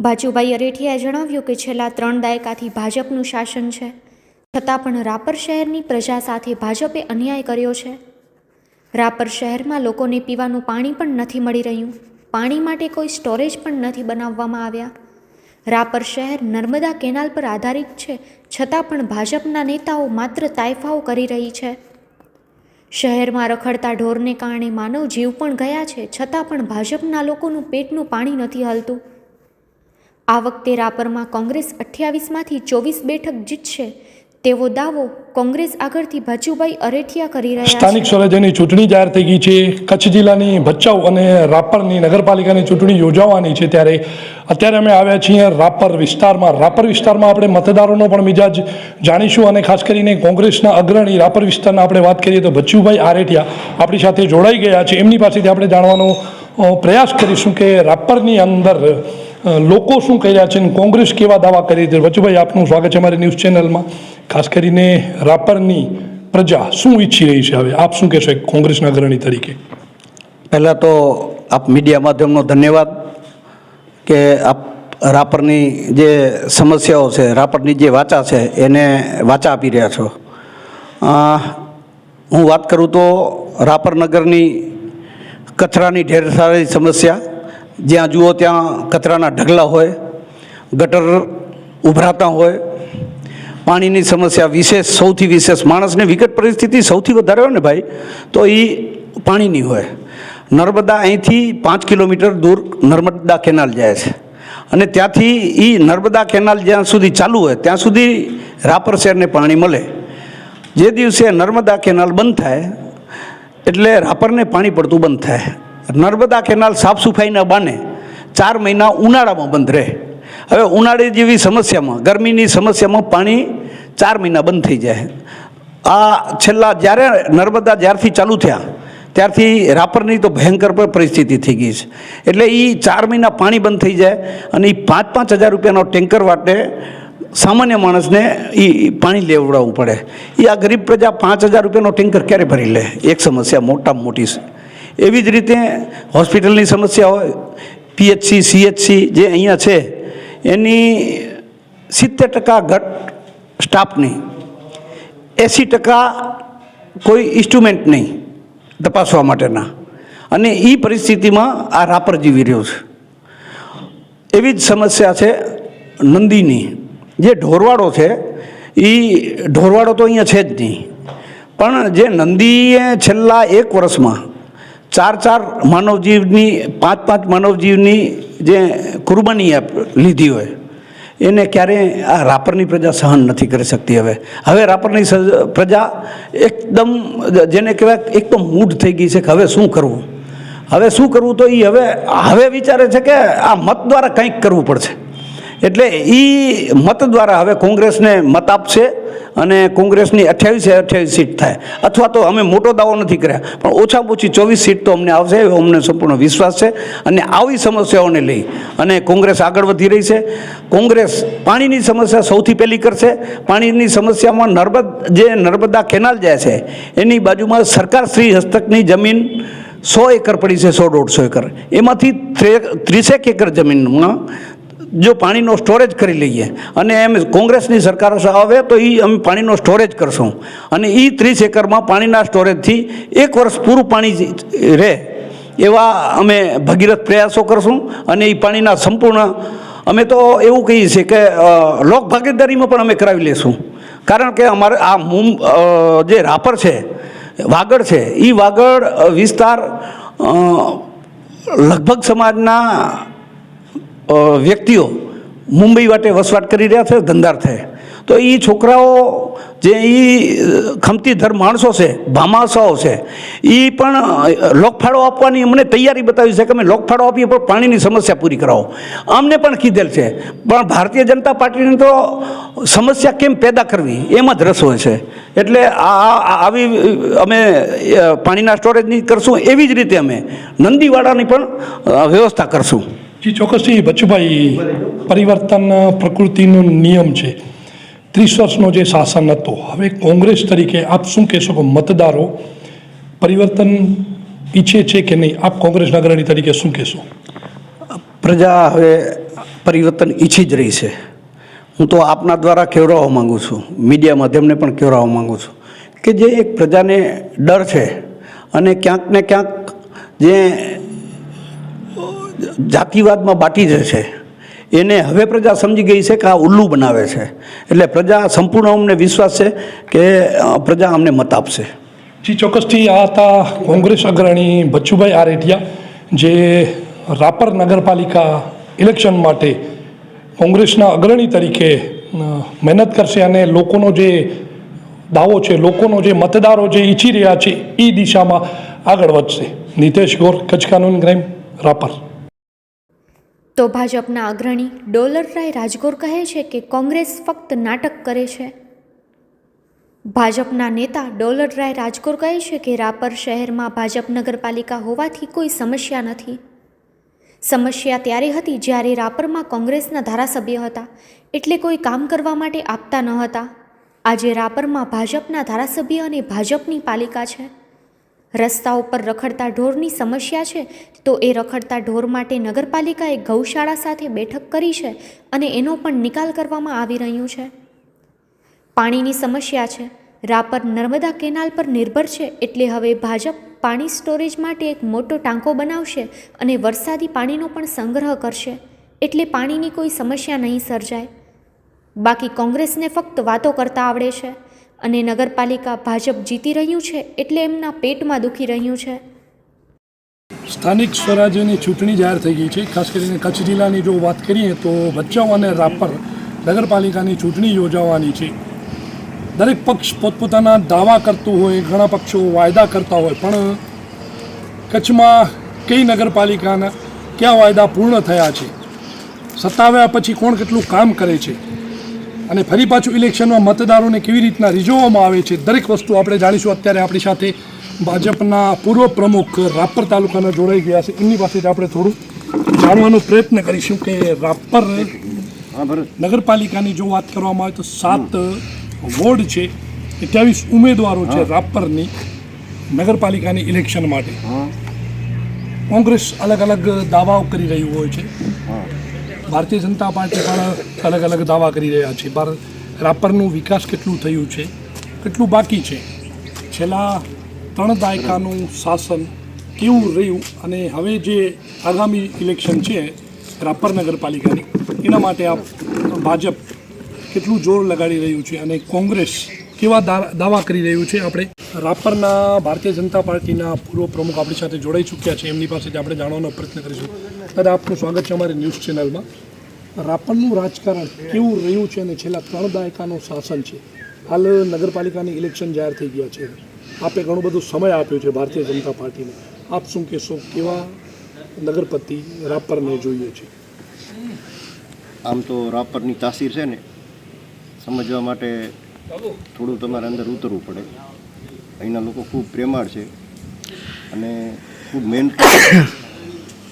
બાચુભાઈ અરેઠિયાએ જણાવ્યું કે છેલ્લા ત્રણ દાયકાથી ભાજપનું શાસન છે. છતાં પણ રાપર શહેરની પ્રજા સાથે ભાજપે અન્યાય કર્યો છે. રાપર શહેરમાં લોકોને પીવાનું પાણી પણ નથી મળી રહ્યું. પાણી માટે કોઈ સ્ટોરેજ પણ નથી બનાવવામાં આવ્યા. રાપર શહેર નર્મદા કેનાલ પર આધારિત છે, છતાં પણ ભાજપના નેતાઓ માત્ર તાયફાઓ કરી રહી છે. શહેરમાં રખડતા ઢોરને કારણે માનવ જીવ પણ ગયા છે, છતાં પણ ભાજપના લોકોનું પેટનું પાણી નથી હલતું. આ વખતે રાપરમાં કોંગ્રેસ અઠ્યાવીસમાંથી ચોવીસ બેઠક જીતશે, તેવો દાવો કોંગ્રેસ આગળથી ભચુભાઈ અરેઠિયા કરી રહ્યા સ્થાનિક સ્વરાજ્યની ચૂંટણી જાહેર થઈ ગઈ છે, કચ્છ જિલ્લાની ભચાઉ અને રાપરની નગરપાલિકાની ચૂંટણી યોજાવાની છે ત્યારે અત્યારે અમે આવ્યા છીએ રાપર વિસ્તારમાં. રાપર વિસ્તારમાં આપણે મતદારોનો પણ મિજાજ જાણીશું અને ખાસ કરીને કોંગ્રેસના અગ્રણી રાપર વિસ્તારના આપણે વાત કરીએ તો ભચુભાઈ આરેઠિયા આપણી સાથે જોડાઈ ગયા છે. એમની પાસેથી આપણે જાણવાનો પ્રયાસ કરીશું કે રાપરની અંદર લોકો શું કહી રહ્યા છે અને કોંગ્રેસ કેવા દાવા કરી રહી છે? બચ્ચુભાઈ આપનું સ્વાગત છે અમારી ન્યૂઝ ચેનલમાં. ખાસ કરીને રાપરની પ્રજા શું ઈચ્છી રહી છે હવે? આપ શું કહેશો કોંગ્રેસના અગ્રણી તરીકે? પહેલાં તો આપ મીડિયા માધ્યમનો ધન્યવાદ કે આપ રાપરની જે સમસ્યાઓ છે, રાપરની જે વાચા છે, એને વાચા આપી રહ્યા છો. હું વાત કરું તો રાપર નગરની કચરાની ઢેર સારી સમસ્યા જ્યાં જુઓ ત્યાં કચરાના ઢગલા હોય, ગટર ઉભરાતા હોય. પાણીની સમસ્યા વિશેષ, સૌથી વિશેષ માણસને વિકટ પરિસ્થિતિ સૌથી વધારે હોય ને ભાઈ, તો એ પાણીની હોય. નર્મદા અહીંથી પાંચ કિલોમીટર દૂર નર્મદા કેનાલ જાય છે. અને ત્યાંથી એ નર્મદા કેનાલ જ્યાં સુધી ચાલુ હોય, ત્યાં સુધી રાપર શહેરને પાણી મળે. જે દિવસે નર્મદા કેનાલ બંધ થાય, એટલે રાપરને પાણી પડતું બંધ થાય. નર્મદા કેનાલ સાફ સફાઈના બાને ચાર મહિના ઉનાળામાં બંધ રહે. હવે ઉનાળે જેવી સમસ્યામાં, ગરમીની સમસ્યામાં પાણી ચાર મહિના બંધ થઈ જાય. આ છેલ્લા જ્યારે નર્મદા જ્યારથી ચાલુ થયા, ત્યારથી રાપરની તો ભયંકર પર પરિસ્થિતિ થઈ ગઈ છે. એટલે એ ચાર મહિના પાણી બંધ થઈ જાય અને એ પાંચ પાંચ હજાર રૂપિયાનો ટેન્કર વાટે સામાન્ય માણસને એ પાણી લેવડાવવું પડે. એ આ ગરીબ પ્રજા પાંચ હજાર રૂપિયાનો ટેન્કર ક્યારે ભરી લે? એક સમસ્યા મોટામાં મોટી છે. એવી જ રીતે હોસ્પિટલની સમસ્યા હોય, પીએચસી, સીએચસી જે અહીંયા છે, એની સિત્તેર ટકા ઘટ સ્ટાફની, એંસી ટકા કોઈ ઇન્સ્ટ્રુમેન્ટ નહીં તપાસવા માટેના. અને એ પરિસ્થિતિમાં આ રાપર જીવી રહ્યો છે. એવી જ સમસ્યા છે નંદીની. જે ઢોરવાડો છે એ ઢોરવાડો તો અહીંયા છે જ નહીં. પણ જે નંદીએ છેલ્લા એક વર્ષમાં ચાર ચાર માનવજીવની, પાંચ પાંચ માનવજીવની જે કુરબાની લીધી હોય, એને ક્યારેય આ રાપરની પ્રજા સહન નથી કરી શકતી હવે. હવે રાપરની પ્રજા એકદમ, જેને કહેવાય એકદમ મૂઢ થઈ ગઈ છે કે હવે શું કરવું? હવે શું કરવું તો એ હવે હવે વિચારે છે કે આ મત દ્વારા કંઈક કરવું પડશે. એટલે એ મત દ્વારા હવે કોંગ્રેસને મત આપશે અને કોંગ્રેસની અઠ્યાવીસે અઠ્યાવીસ સીટ થાય. અથવા તો અમે મોટો દાવો નથી કર્યા, પણ ઓછામાં ઓછી ચોવીસ સીટ તો અમને આવશે, એવો અમને સંપૂર્ણ વિશ્વાસ છે. અને આવી સમસ્યાઓને લઈ અને કોંગ્રેસ આગળ વધી રહી છે. કોંગ્રેસ પાણીની સમસ્યા સૌથી પહેલી કરશે. પાણીની સમસ્યામાં નર્મદ, જે નર્મદા કેનાલ જાય છે, એની બાજુમાં સરકાર શ્રી હસ્તકની જમીન સો એકર પડી છે, સો દોઢસો એકર. એમાંથી ત્રીસેક એકર જમીનમાં જો પાણીનો સ્ટોરેજ કરી લઈએ અને એમ કોંગ્રેસની સરકાર આવે તો એ અમે પાણીનો સ્ટોરેજ કરશું. અને એ ત્રીસ એકરમાં પાણીના સ્ટોરેજથી એક વર્ષ પૂરું પાણી રહે એવા અમે ભગીરથ પ્રયાસો કરશું અને એ પાણીના સંપૂર્ણ અમે તો એવું કહીએ છીએ કે લોક ભાગીદારીમાં પણ અમે કરાવી લેશું. કારણ કે અમારે આ મુમ જે રાપર છે, વાગડ છે એ વાગડ વિસ્તાર લગભગ સમાજના વ્યક્તિઓ મુંબઈ માટે વસવાટ કરી રહ્યા છે ધંધાર્થે તો એ છોકરાઓ જે એ ખમતી ધર માણસો છે ભામાસાઓ છે એ પણ લોકફાળો આપવાની અમને તૈયારી બતાવી છે કે અમે લોકફાળો આપીએ પણ પાણીની સમસ્યા પૂરી કરાવો. અમને પણ કીધેલ છે. પણ ભારતીય જનતા પાર્ટીની તો સમસ્યા કેમ પેદા કરવી? એમાં જ રસ હોય છે. એટલે આ- આવી, અમે પાણીના સ્ટોરેજની કરશું એવી જ રીતે અમે નંદીવાડાની પણ વ્યવસ્થા કરશું. જી, ચોક્કસથી બચુભાઈ પરિવર્તન પ્રકૃતિનો નિયમ છે. ત્રીસ વર્ષનો જે શાસન હતો, હવે કોંગ્રેસ તરીકે આપ શું કહેશો કે મતદારો પરિવર્તન ઈચ્છે છે કે નહીં? આપ કોંગ્રેસ અગ્રણી તરીકે શું કહેશો? પ્રજા હવે પરિવર્તન ઈચ્છી જ રહી છે. હું તો આપના દ્વારા કહેવડાવવા માગું છું. મીડિયા માધ્યમને પણ કહેવડાવવા માગું છું કે જે એક પ્રજાને ડર છે અને ક્યાંક ને ક્યાંક જે જાતિવાદમાં બાટી છે. એને હવે પ્રજા સમજી ગઈ છે કે આ ઉલ્લુ બનાવે છે. એટલે પ્રજા સંપૂર્ણ અમને વિશ્વાસ છે કે પ્રજા અમને મત આપશે. જી, ચોક્કસથી આ હતા કોંગ્રેસ અગ્રણી બચ્ચુભાઈ આરેઠિયા, જે રાપર નગરપાલિકા ઇલેક્શન માટે કોંગ્રેસના અગ્રણી તરીકે મહેનત કરશે અને લોકોનો જે દાવો છે, લોકોનો જે મતદારો જે ઈચ્છી રહ્યા છે એ દિશામાં આગળ વધશે. નિતેશ ગોર, કચ્છ કાનૂન ક્રાઇમ રાપર. તો ભાજપના અગ્રણી ડોલરરાય રાજગોર કહે છે કે કોંગ્રેસ ફક્ત નાટક કરે છે. ભાજપના નેતા ડોલરરાય રાજગોર કહે છે કે રાપર શહેરમાં ભાજપ નગરપાલિકા હોવાથી કોઈ સમસ્યા નથી. સમસ્યા ત્યારે હતી જ્યારે રાપરમાં કોંગ્રેસના ધારાસભ્ય હતા, એટલે કોઈ કામ કરવા માટે આપતા ન હતા. આજે રાપરમાં ભાજપના ધારાસભ્ય અને ભાજપની પાલિકા છે. રસ્તા ઉપર રખડતા ઢોરની સમસ્યા છે, તો એ રખડતા ઢોર માટે નગરપાલિકાએ ગૌશાળા સાથે બેઠક કરી છે અને એનો પણ નિકાલ કરવામાં આવી રહ્યું છે. પાણીની સમસ્યા છે. રાપર નર્મદા કેનાલ પર નિર્ભર છે, એટલે હવે ભાજપ પાણી સ્ટોરેજ માટે એક મોટો ટાંકો બનાવશે અને વરસાદી પાણીનો પણ સંગ્રહ કરશે, એટલે પાણીની કોઈ સમસ્યા નહીં સર્જાય. બાકી કોંગ્રેસને ફક્ત વાતો કરતા આવડે છે. અને નગરપાલિકા ભાજપ જીતી રહ્યું છે એટલે એમના પેટમાં દુખી રહ્યું છે. સ્થાનિક સ્વરાજ્યની ચૂંટણી જાહેર થઈ ગઈ છે. ખાસ કરીને કચ્છ જિલ્લાની જો વાત કરીએ તો ભચાઉ અને રાપર નગરપાલિકાની ચૂંટણી યોજાવાની છે. દરેક પક્ષ પોતપોતાના દાવા કરતું હોય, ઘણા પક્ષો વાયદા કરતા હોય, પણ કચ્છમાં કઈ નગરપાલિકાના કયા વાયદા પૂર્ણ થયા છે? સત્તાવ્યા પછી કોણ કેટલું કામ કરે છે? અને ફરી પાછું ઇલેક્શનમાં મતદારોને કેવી રીતના રીઝવવામાં આવે છે દરેક વસ્તુ આપણે જાણીશું. અત્યારે આપણી સાથે ભાજપના પૂર્વ પ્રમુખ રાપર તાલુકાના જોડાઈ ગયા છે. એમની પાસેથી આપણે થોડું જાણવાનો પ્રયત્ન કરીશું કે રાપર નગરપાલિકાની જો વાત કરવામાં આવે તો સાત વોર્ડ છે અઠ્યાવીસ ઉમેદવારો છે રાપરની નગરપાલિકાની ઇલેક્શન માટે. કોંગ્રેસ અલગ અલગ દાવાઓ કરી રહ્યું હોય છે. ભારતીય જનતા પાર્ટી પણ અલગ અલગ દાવા કરી રહ્યા છે. ભારત રાપરનું વિકાસ કેટલું થયું છે? કેટલું બાકી છે? છેલ્લા ત્રણ દાયકાનું શાસન કેવું રહ્યું અને હવે જે આગામી ઇલેક્શન છે રાપર નગરપાલિકાની, એના માટે આ ભાજપ કેટલું જોર લગાડી રહ્યું છે અને કોંગ્રેસ કેવા દાવા કરી રહ્યું છે? આપણે રાપરના ભારતીય જનતા પાર્ટીના પૂર્વ પ્રમુખ આપણી સાથે જોડાઈ ચૂક્યા છે. એમની પાસેથી આપણે જાણવાનો પ્રયત્ન કરીશું. દાદા આપનું સ્વાગત છે અમારી ન્યૂઝ ચેનલમાં. રાપરનું રાજકારણ કેવું રહ્યું છે અને છેલ્લા ત્રણ દાયકાનું શાસન છે? હાલ નગરપાલિકાની ઇલેક્શન જાહેર થઈ ગયા છે. આપે ઘણો બધો સમય આપ્યો છે ભારતીય જનતા પાર્ટીને. આપ શું કહેશો, કેવા નગરપતિ રાપરને જોઈએ છે? આમ તો રાપરની તાસીર છે ને, સમજવા માટે થોડું તમારે અંદર ઉતરવું પડે. અહીંના લોકો ખૂબ પ્રેમાળ છે અને ખૂબ મહેનત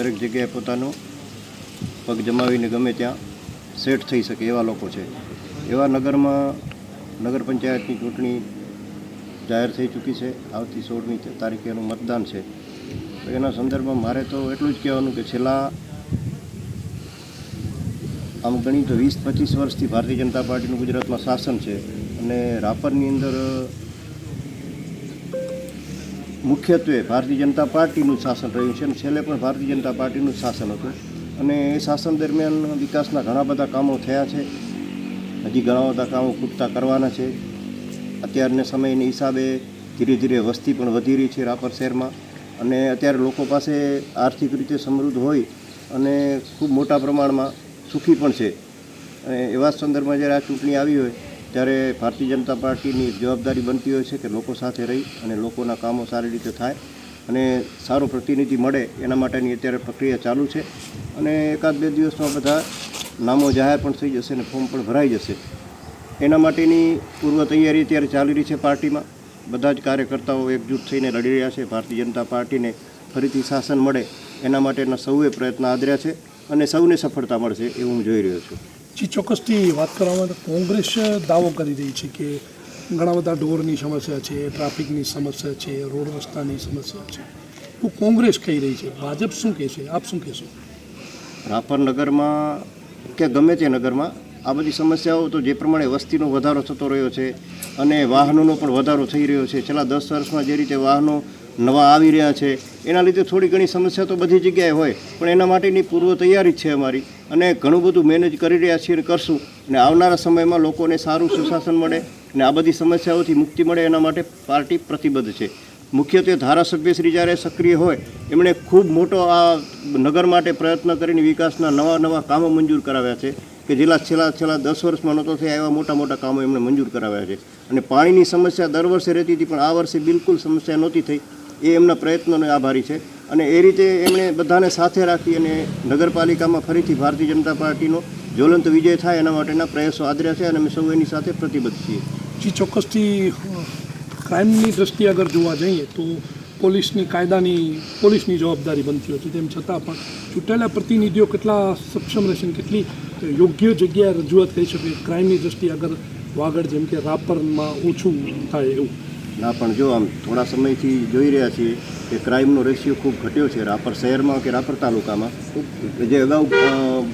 દરેક જગ્યાએ પોતાનો પગ જમાવીને ગમે ત્યાં સેટ થઈ શકે એવા લોકો છે. એવા નગરમાં નગર પંચાયતની ચૂંટણી જાહેર થઈ ચૂકી છે. આવતી સોળમી તારીખે એનું મતદાન છે. તો એના સંદર્ભમાં મારે તો એટલું જ કહેવાનું કે છેલ્લા આમ ગણી તો વીસ પચીસ વર્ષથી ભારતીય જનતા પાર્ટીનું ગુજરાતમાં શાસન છે. અને રાપરની અંદર મુખ્યત્વે ભારતીય જનતા પાર્ટીનું શાસન રહ્યું છે અને છેલ્લે પણ ભારતીય જનતા પાર્ટીનું શાસન હતું. અને એ શાસન દરમિયાન વિકાસના ઘણા બધા કામો થયા છે. હજી ઘણા બધા કામો ખૂટતા કરવાના છે. અત્યારના સમયની હિસાબે ધીરે ધીરે વસ્તી પણ વધી રહી છે રાપર શહેરમાં. અને અત્યારે લોકો પાસે આર્થિક રીતે સમૃદ્ધ હોય અને ખૂબ મોટા પ્રમાણમાં સુખી પણ છે. અને એવા સંદર્ભમાં જ્યારે આ ચૂંટણી આવી હોય ત્યારે ભારતીય જનતા પાર્ટીની જવાબદારી બનતી હોય છે કે લોકો સાથે રહી અને લોકોના કામો સારી રીતે થાય અને સારો પ્રતિનિધિ મળે એના માટેની અત્યારે પ્રક્રિયા ચાલુ છે. અને એકાદ બે દિવસમાં બધા નામો જાહેર પણ થઈ જશે અને ફોર્મ પણ ભરાઈ જશે. એના માટેની પૂર્વ તૈયારી અત્યારે ચાલી રહી છે પાર્ટીમાં. બધા જ કાર્યકર્તાઓ એકજૂટ થઈને લડી રહ્યા છે. ભારતીય જનતા પાર્ટીને ફરીથી શાસન મળે એના માટેના સૌએ પ્રયત્ન આદર્યા છે અને સૌને સફળતા મળશે એવું હું જોઈ રહ્યો છું. જે, ચોક્કસથી વાત કરવામાં કોંગ્રેસ દાવો કરી રહી છે કે ઘણા બધા ઢોરની સમસ્યા છે, ટ્રાફિકની સમસ્યા છે, રોડ રસ્તાની સમસ્યા છે. તો કોંગ્રેસ કહી રહી છે. ભાજપ શું કહે છે આપ શું કહેશો? રાપર નગરમાં કે ગમે તે નગરમાં આ બધી સમસ્યાઓ તો જે પ્રમાણે વસ્તીનો વધારો થતો રહ્યો છે અને વાહનોનો પણ વધારો થઈ રહ્યો છે. છેલ્લા દસ વર્ષમાં જે રીતે વાહનો નવા આવી રહ્યા છે. એના લીધે થોડી ઘણી સમસ્યા તો બધી જગ્યાએ હોય, પણ એના માટેની પૂર્વ તૈયારી છે અમારી અને ઘણું બધું મેનેજ કરી રહ્યા છીએ અને કરશું. અને આવનારા સમયમાં લોકોને સારું સુશાસન મળે અને આ બધી સમસ્યાઓથી મુક્તિ મળે એના માટે પાર્ટી પ્રતિબદ્ધ છે. મુખ્યત્વે ધારાસભ્યશ્રી જ્યારે સક્રિય હોય, એમણે ખૂબ મોટો આ નગર માટે પ્રયત્ન કરીને વિકાસના નવા નવા કામો મંજૂર કરાવ્યા છે, કે જેલા છેલ્લા છેલ્લા દસ વર્ષમાં નહોતો થયા એવા મોટા મોટા કામો એમણે મંજૂર કરાવ્યા છે. અને પાણીની સમસ્યા દર વર્ષે રહેતી હતી, પણ આ વર્ષે બિલકુલ સમસ્યા નહોતી થઈ. એ એમના પ્રયત્નોને આભારી છે. અને એ રીતે એમણે બધાને સાથે રાખી અને નગરપાલિકામાં ફરીથી ભારતીય જનતા પાર્ટીનો જ્વલંત વિજય થાય એના માટેના પ્રયાસો આદર્યા છે અને અમે સૌ એની સાથે પ્રતિબદ્ધ છીએ. જી, ચોક્કસથી ક્રાઇમની દ્રષ્ટિએ અગર જોવા જઈએ તો પોલીસની કાયદાની, પોલીસની જવાબદારી બનતી છે. તેમ છતાં પણ ચૂંટાયેલા પ્રતિનિધિઓ કેટલા સક્ષમ રહેશે અને કેટલી યોગ્ય જગ્યાએ રજૂઆત કરી શકે, ક્રાઇમની દ્રષ્ટિએ અગર વાગડ જેમ કે રાપરમાં ઓછું થાય એવું. ના, પણ જો આમ થોડા સમયથી જોઈ રહ્યા છીએ કે ક્રાઇમનો રેશિયો ખૂબ ઘટ્યો છે. રાપર શહેરમાં કે રાપર તાલુકામાં જે અગાઉ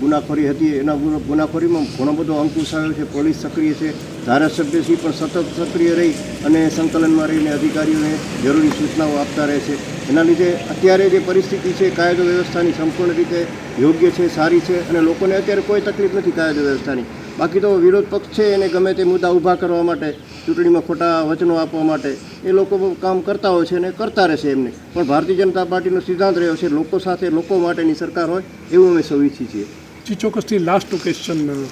ગુનાખોરી હતી, એના ગુના- ગુનાખોરીમાં ઘણો બધો અંકુશ આવ્યો છે. પોલીસ સક્રિય છે. ધારાસભ્યશ્રી પણ સતત સક્રિય રહી અને સંકલનમાં રહીને અધિકારીઓને જરૂરી સૂચનાઓ આપતા રહે છે. એના લીધે અત્યારે જે પરિસ્થિતિ છે, કાયદો વ્યવસ્થાની સંપૂર્ણ રીતે યોગ્ય છે, સારી છે અને લોકોને અત્યારે કોઈ તકલીફ નથી કાયદો વ્યવસ્થાની. બાકી તો વિરોધ પક્ષ છે એને ગમે તે મુદ્દા ઊભા કરવા માટે, ચૂંટણીમાં ખોટા વચનો આપવા માટે, એ લોકો કામ કરતા હોય છે અને કરતા રહેશે એમને. પણ ભારતીય જનતા પાર્ટીનો સિદ્ધાંત રહ્યો છે, લોકો સાથે લોકો માટેની સરકાર હોય, એવું અમે સૌ ઈચ્છીએ છીએ. જી, ચોક્કસથી લાસ્ટ ક્વેશ્ચન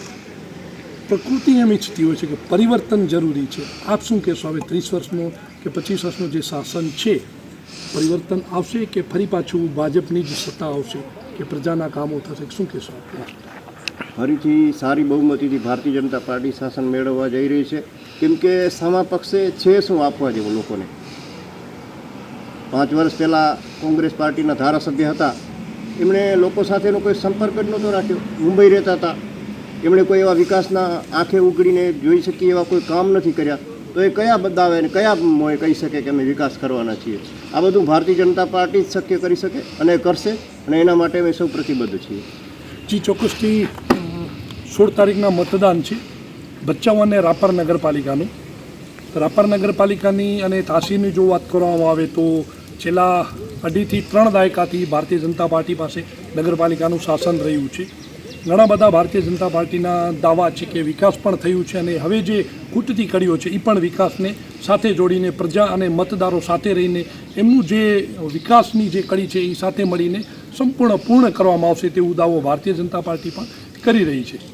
પ્રકૃતિ એમ ઈચ્છતી હોય છે કે પરિવર્તન જરૂરી છે. આપ શું કહેશો? હવે ત્રીસ વર્ષનો કે પચીસ વર્ષનું જે શાસન છે, પરિવર્તન આવશે કે ફરી પાછું ભાજપની જ સત્તા આવશે કે પ્રજાના કામો થશે? શું કહેશો? ફરીથી સારી બહુમતીથી ભારતીય જનતા પાર્ટી શાસન મેળવવા જઈ રહી છે. કેમ કે સામા પક્ષે છે શું આપવા જેવું લોકોને? પાંચ વર્ષ પહેલાં કોંગ્રેસ પાર્ટીના ધારાસભ્ય હતા. એમણે લોકો સાથેનો કોઈ સંપર્ક જ નહોતો રાખ્યો. મુંબઈ રહેતા હતા. એમણે કોઈ એવા વિકાસના આંખે ઉગડીને જોઈ શકીએ એવા કોઈ કામ નથી કર્યા. તો એ કયા બદાવે અને કયા મોએ કહી શકે કે અમે વિકાસ કરવાના છીએ? આ બધું ભારતીય જનતા પાર્ટી જ શક્ય કરી શકે અને કરશે અને એના માટે અમે સૌ પ્રતિબદ્ધ છીએ. જી, ચોક્કસથી સોળ તારીખના મતદાન છે. ભચાઉ અને રાપર નગરપાલિકાનું. રાપર નગરપાલિકાની અને તાસીની જો વાત કરવામાં આવે તો છેલ્લા અઢીથી ત્રણ દાયકાથી ભારતીય જનતા પાર્ટી પાસે નગરપાલિકાનું શાસન રહ્યું છે. ઘણા બધા ભારતીય જનતા પાર્ટીના દાવા છે કે વિકાસ પણ થયું છે અને હવે જે કૂટતી કડીઓ છે એ પણ વિકાસને સાથે જોડીને પ્રજા અને મતદારો સાથે રહીને એમનું જે વિકાસની જે કડી છે એ સાથે મળીને સંપૂર્ણ પૂર્ણ કરવામાં આવશે તેવું દાવો ભારતીય જનતા પાર્ટી પણ કરી રહી છે.